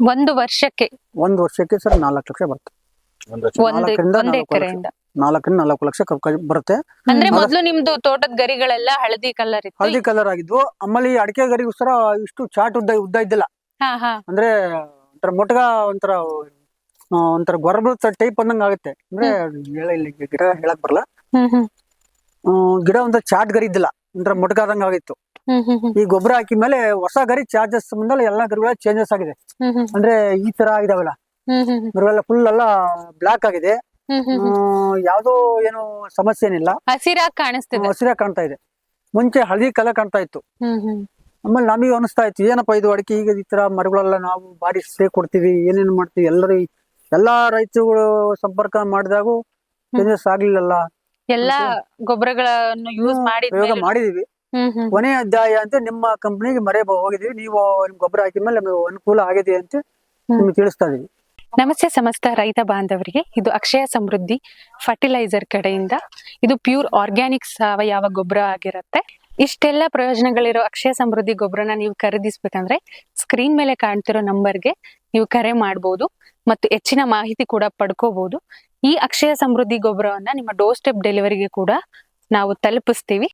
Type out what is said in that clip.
ಒಂದು ವರ್ಷಕ್ಕೆ? ಒಂದು ವರ್ಷಕ್ಕೆ ಸರ್ ನಾಲ್ಕು ಲಕ್ಷ ಬರುತ್ತೆ. ಒಂದು ನಾಲ್ಕರಿಂದ ನಾಲ್ಕು ಎಕರೆಯಿಂದ ನಾಲ್ಕರಿಂದ ನಾಲ್ಕು ಲಕ್ಷ ಬರುತ್ತೆ. ಅಂದ್ರೆ ಮೊದಲು ನಿಮ್ದು ತೋಟದ ಗರಿಗಳೆಲ್ಲ ಹಳದಿ ಕಲರ್ ಇತ್ತು? ಹಳದಿ ಕಲರ್ ಆಗಿದ್ವು. ಆಮೇಲೆ ಈ ಅಡಿಕೆ ಸರ ಇಷ್ಟು ಚಾಟ್ ಉದ್ದ ಉದ್ದ ಇದ್ದಿಲ್ಲ. ಹಾ ಹಾ. ಅಂದ್ರೆ ಒಂಥರ ಮೊಟಗ ಒಂಥರ ಒಂಥರ ಗೊರಬ ಟೈಪ್ ಅಂದಂಗ ಆಗುತ್ತೆ. ಅಂದ್ರೆ ಹೇಳ ಇಲ್ಲಿ ಗಿಡ ಹೇಳಕ್ ಬರಲ್ಲ. ಗಿಡ ಒಂಥರ ಚಾಟ್ ಗರಿ ಇದ್ದಿಲ್ಲ. ಒಂಥರ ಮೊಟಕಾದಂಗ ಆಗಿತ್ತು. ಈ ಗೊಬ್ಬರ ಹಾಕಿದ ಮೇಲೆ ಹೊಸ ಗರಿ ಚಾರ್ಜಸ್ ಬಂದಲ್ಲ ಎಲ್ಲಾ ಗರಿಗಳ ಚೇಂಜಸ್ ಆಗಿದೆ. ಅಂದ್ರೆ ಈ ತರ ಆಗಿದಾವಲ್ಲ ಗರಿಗಳೆಲ್ಲ ಫುಲ್ ಎಲ್ಲ ಬ್ಲಾಕ್ ಆಗಿದೆ. ಯಾವ್ದೋ ಏನು ಸಮಸ್ಯೆ ಏನಿಲ್ಲ. ಹಸಿರಾಗಿ ಕಾಣಿಸ್ತಿದೆ. ಹಸಿರಾಗಿ ಕಾಣ್ತಾ ಇದೆ. ಮುಂಚೆ ಹಳದಿ ಕಲರ್ ಕಾಣ್ತಾ ಇತ್ತು. ಆಮೇಲೆ ನಮಗೆ ಅನಿಸ್ತಾ ಇತ್ತು ಏನಪ್ಪ ಇದು ಅಡಿಕೆ ಈಗ ಈ ತರ ಮರಗಳೆಲ್ಲ ನಾವು ಬಾರಿ ಸ್ಪ್ರೇ ಕೊಡ್ತೀವಿ ಏನೇನು ಮಾಡ್ತೀವಿ? ಎಲ್ಲರೂ ಎಲ್ಲಾ ರೈತರುಗಳು ಸಂಪರ್ಕ ಮಾಡಿದಾಗೂ ಚೇಂಜಸ್ ಆಗ್ಲಿಲ್ಲಲ್ಲ. ಎಲ್ಲಾ ಗೊಬ್ಬರಗಳನ್ನು ಯೂಸ್ ಮಾಡಿ ಮಾಡಿದೀವಿ. ಕೊನೆ ಅಧ್ಯಾಯ ಅಂತ ನಿಮ್ಮ ಕಂಪನಿಗೆ ಮರೆ ಹೋಗಿದೀವಿ ನೀವು ನಿಮ್ ಗೊಬ್ಬರ ಹಾಕಿದ ಮೇಲೆ ನಮಗೆ ಅನುಕೂಲ ಆಗಿದೆ ಅಂತ ನಿಮ್ಗೆ ತಿಳಿಸ್ತಾ ಇದೀವಿ. ನಮಸ್ತೆ ಸಮಸ್ತ ರೈತ ಬಾಂಧವರಿಗೆ. ಇದು ಅಕ್ಷಯ ಸಮೃದ್ಧಿ ಫರ್ಟಿಲೈಸರ್ ಕಡೆಯಿಂದ. ಇದು ಪ್ಯೂರ್ ಆರ್ಗ್ಯಾನಿಕ್ ಸಾವಯವ ಗೊಬ್ಬರ ಆಗಿರುತ್ತೆ. ಇಷ್ಟೆಲ್ಲ ಪ್ರಯೋಜನಗಳಿರೋ ಅಕ್ಷಯ ಸಮೃದ್ಧಿ ಗೊಬ್ಬರನ ನೀವು ಖರೀದಿಸ್ಬೇಕಂದ್ರೆ ಸ್ಕ್ರೀನ್ ಮೇಲೆ ಕಾಣ್ತಿರೋ ನಂಬರ್ಗೆ ನೀವು ಕರೆ ಮಾಡಬಹುದು ಮತ್ತು ಹೆಚ್ಚಿನ ಮಾಹಿತಿ ಕೂಡ ಪಡ್ಕೋಬಹುದು ಈ ಅಕ್ಷಯ ಸಮೃದ್ಧಿ ಗೊಬ್ಬರವನ್ನ ನಿಮ್ಮ ಡೋರ್ ಸ್ಟೆಪ್ ಡೆಲಿವರಿಗೆ ಕೂಡ ನಾವು ತಲುಪಿಸ್ತೀವಿ.